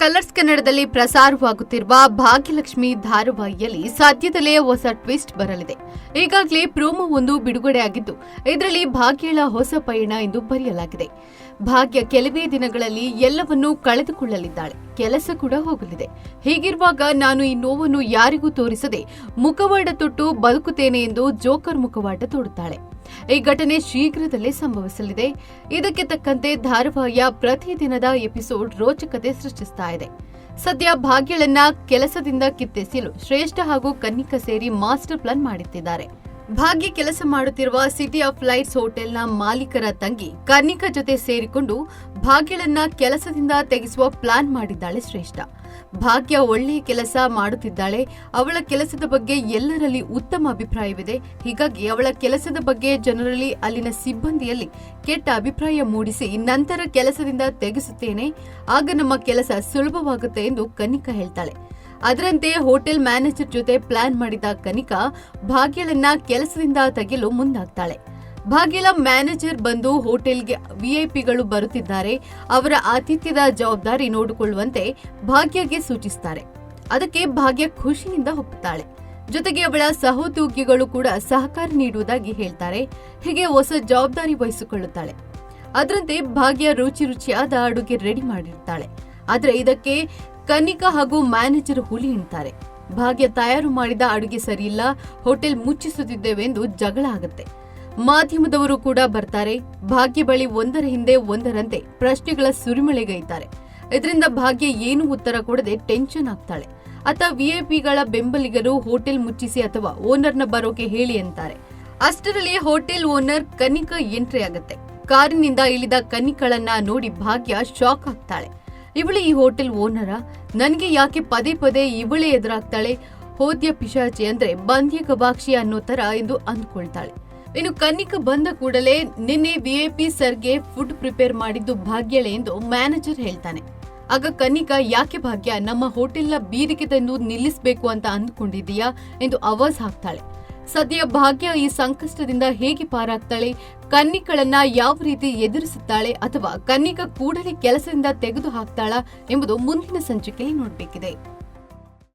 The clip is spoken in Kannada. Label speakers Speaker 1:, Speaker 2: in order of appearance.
Speaker 1: ಕಲರ್ಸ್ ಕನ್ನಡದಲ್ಲಿ ಪ್ರಸಾರವಾಗುತ್ತಿರುವ ಭಾಗ್ಯಲಕ್ಷ್ಮಿ ಧಾರಾವಾಹಿಯಲ್ಲಿ ಸದ್ಯದಲ್ಲೇ ಹೊಸ ಟ್ವಿಸ್ಟ್ ಬರಲಿದೆ. ಈಗಾಗಲೇ ಪ್ರೋಮೋ ಒಂದು ಬಿಡುಗಡೆಯಾಗಿದ್ದು ಇದರಲ್ಲಿ ಭಾಗ್ಯಳ ಹೊಸ ಪಯಣ ಎಂದು ಬರೆಯಲಾಗಿದೆ. ಭಾಗ್ಯ ಕೆಲವೇ ದಿನಗಳಲ್ಲಿ ಎಲ್ಲವನ್ನೂ ಕಳೆದುಕೊಳ್ಳಲಿದ್ದಾಳೆ. ಕೆಲಸ ಕೂಡ ಹೋಗಲಿದೆ. ಹೀಗಿರುವಾಗ ನಾನು ಈ ನೋವನ್ನು ಯಾರಿಗೂ ತೋರಿಸದೆ ಮುಖವಾಡ ತೊಟ್ಟು ಬದುಕುತ್ತೇನೆ ಎಂದು ಜೋಕರ್ ಮುಖವಾಡ ತೊಡುತ್ತಾಳೆ. ಈ ಘಟನೆ ಶೀಘ್ರದಲ್ಲೇ ಸಂಭವಿಸಲಿದೆ. ಇದಕ್ಕೆ ತಕ್ಕಂತೆ ಧಾರಾವಾಹಿಯ ಪ್ರತಿದಿನದ ಎಪಿಸೋಡ್ ರೋಚಕತೆ ಸೃಷ್ಟಿಸ್ತಾ ಇದೆ. ಸದ್ಯ ಭಾಗ್ಯಳನ್ನ ಕೆಲಸದಿಂದ ಕಿತ್ತೆಸೆಯಲು ಶ್ರೇಷ್ಠ ಹಾಗೂ ಕನ್ನಿಕ ಸೇರಿ ಮಾಸ್ಟರ್ ಪ್ಲಾನ್ ಮಾಡುತ್ತಿದ್ದಾರೆ ಭಾಗ್ಯ ಕೆಲಸ ಮಾಡುತ್ತಿರುವ ಸಿಟಿ ಆಫ್ ಲೈಟ್ಸ್ ಹೋಟೆಲ್ನ ಮಾಲೀಕರ ತಂಗಿ ಕನ್ನಿಕ ಜೊತೆ ಸೇರಿಕೊಂಡು ಭಾಗ್ಯಳನ್ನ ಕೆಲಸದಿಂದ ತೆಗೆಸುವ ಪ್ಲಾನ್ ಮಾಡಿದ್ದಾಳೆ ಶ್ರೇಷ್ಠ. ಭಾಗ್ಯ ಒಳ್ಳೆಯ ಕೆಲಸ ಮಾಡುತ್ತಿದ್ದಾಳೆ. ಅವಳ ಕೆಲಸದ ಬಗ್ಗೆ ಎಲ್ಲರಲ್ಲಿ ಉತ್ತಮ ಅಭಿಪ್ರಾಯವಿದೆ. ಹೀಗಾಗಿ ಅವಳ ಕೆಲಸದ ಬಗ್ಗೆ ಜನರಲ್ಲಿ ಅಲ್ಲಿನ ಸಿಬ್ಬಂದಿಯಲ್ಲಿ ಕೆಟ್ಟ ಅಭಿಪ್ರಾಯ ಮೂಡಿಸಿ ನಂತರ ಕೆಲಸದಿಂದ ತೆಗೆಸುತ್ತೇನೆ. ಆಗ ನಮ್ಮ ಕೆಲಸ ಸುಲಭವಾಗುತ್ತೆ ಎಂದು ಕನಿಕಾ ಹೇಳ್ತಾಳೆ. ಅದರಂತೆ ಹೋಟೆಲ್ ಮ್ಯಾನೇಜರ್ ಜೊತೆ ಪ್ಲಾನ್ ಮಾಡಿದ ಕನಿಕಾ ಭಾಗ್ಯಳನ್ನ ಕೆಲಸದಿಂದ ತೆಗೆಯಲು ಮುಂದಾಗ್ತಾಳೆ. ಭಾಗ್ಯಳ ಮ್ಯಾನೇಜರ್ ಬಂದು ಹೋಟೆಲ್ಗೆ ವಿಐಪಿಗಳು ಬರುತ್ತಿದ್ದಾರೆ. ಅವರ ಆತಿಥ್ಯದ ಜವಾಬ್ದಾರಿ ನೋಡಿಕೊಳ್ಳುವಂತೆ ಭಾಗ್ಯಗೆ ಸೂಚಿಸುತ್ತಾರೆ ಅದಕ್ಕೆ ಭಾಗ್ಯ ಖುಷಿಯಿಂದ ಒಪ್ಪುತ್ತಾಳೆ ಜೊತೆಗೆ ಅವಳ ಸಹೋದ್ಯೋಗಿಗಳು ಕೂಡ ಸಹಕಾರ ನೀಡುವುದಾಗಿ ಹೇಳ್ತಾರೆ. ಹೀಗೆ ಹೊಸ ಜವಾಬ್ದಾರಿ ವಹಿಸಿಕೊಳ್ಳುತ್ತಾಳೆ. ಅದರಂತೆ ಭಾಗ್ಯ ರುಚಿ ರುಚಿಯಾದ ಅಡುಗೆ ರೆಡಿ ಮಾಡಿರ್ತಾಳೆ. ಆದ್ರೆ ಇದಕ್ಕೆ ಕನಿಕಾ ಹಾಗೂ ಮ್ಯಾನೇಜರ್ ಹುಲಿ ಎಣ್ತಾರೆ. ಭಾಗ್ಯ ತಯಾರು ಮಾಡಿದ ಅಡುಗೆ ಸರಿಯಿಲ್ಲ. ಹೋಟೆಲ್ ಮುಚ್ಚಿಸುತ್ತಿದ್ದೇವೆ ಎಂದು ಜಗಳ ಆಗುತ್ತೆ. ಮಾಧ್ಯಮದವರು ಕೂಡ ಬರ್ತಾರೆ. ಭಾಗ್ಯ ಬಳಿ ಒಂದರ ಹಿಂದೆ ಒಂದರಂತೆ ಪ್ರಶ್ನೆಗಳ ಸುರಿಮಳೆಗೈತಾರೆ ಇದರಿಂದ ಭಾಗ್ಯ ಏನು ಉತ್ತರ ಕೊಡದೆ ಟೆನ್ಷನ್ ಆಗ್ತಾಳೆ. ಅತ್ತ ವಿಐಪಿಗಳ ಬೆಂಬಲಿಗರು ಹೋಟೆಲ್ ಮುಚ್ಚಿಸಿ ಅಥವಾ ಓನರ್ನ ಬರೋಕೆ ಹೇಳಿ ಅಂತಾರೆ. ಅಷ್ಟರಲ್ಲಿ ಹೋಟೆಲ್ ಓನರ್ ಕನಿಕ ಎಂಟ್ರಿ ಆಗುತ್ತೆ. ಕಾರಿನಿಂದ ಇಳಿದ ಕನಿಕಳನ್ನ ನೋಡಿ ಭಾಗ್ಯ ಶಾಕ್ ಆಗ್ತಾಳೆ. ಇವಳು ಈ ಹೋಟೆಲ್ ಓನರ? ನನಗೆ ಯಾಕೆ ಪದೇ ಪದೇ ಇವಳೇ ಎದುರಾಗ್ತಾಳೆ? ಹೋದ್ಯ ಪಿಶಾಚಿ ಅಂದ್ರೆ ಬಂದ್ಯ ಕಬಾಕ್ಷಿ ಅನ್ನೋ ತರ ಎಂದು ಅಂದ್ಕೊಳ್ತಾಳೆ. ಇನ್ನು ಕನ್ನಿಕ ಬಂದ ಕೂಡಲೇ ನಿನ್ನೆ ವಿಐಪಿ ಸರ್ಗೆ ಫುಡ್ ಪ್ರಿಪೇರ್ ಮಾಡಿದ್ದು ಭಾಗ್ಯಳೆ ಎಂದು ಮ್ಯಾನೇಜರ್ ಹೇಳ್ತಾನೆ. ಆಗ ಕನ್ನಿಕ, ಯಾಕೆ ಭಾಗ್ಯ? ನಮ್ಮ ಹೋಟೆಲ್ನ ಬೀದಿಗೆ ತಂದು ನಿಲ್ಲಿಸಬೇಕು ಅಂತ ಅಂದ್ಕೊಂಡಿದೀಯಾ ಎಂದು ಅವಾಜ್ ಹಾಕ್ತಾಳೆ. ಸದ್ಯ ಭಾಗ್ಯ ಈ ಸಂಕಷ್ಟದಿಂದ ಹೇಗೆ ಪಾರಾಗ್ತಾಳೆ? ಕನ್ನಿಕಳನ್ನ ಯಾವ ರೀತಿ ಎದುರಿಸುತ್ತಾಳೆ ಅಥವಾ ಕನ್ನಿಕ ಕೂಡಲೇ ಕೆಲಸದಿಂದ ತೆಗೆದು ಹಾಕ್ತಾಳಾ ಎಂಬುದು ಮುಂದಿನ ಸಂಚಿಕೆಯಲ್ಲಿ ನೋಡಬೇಕಿದೆ.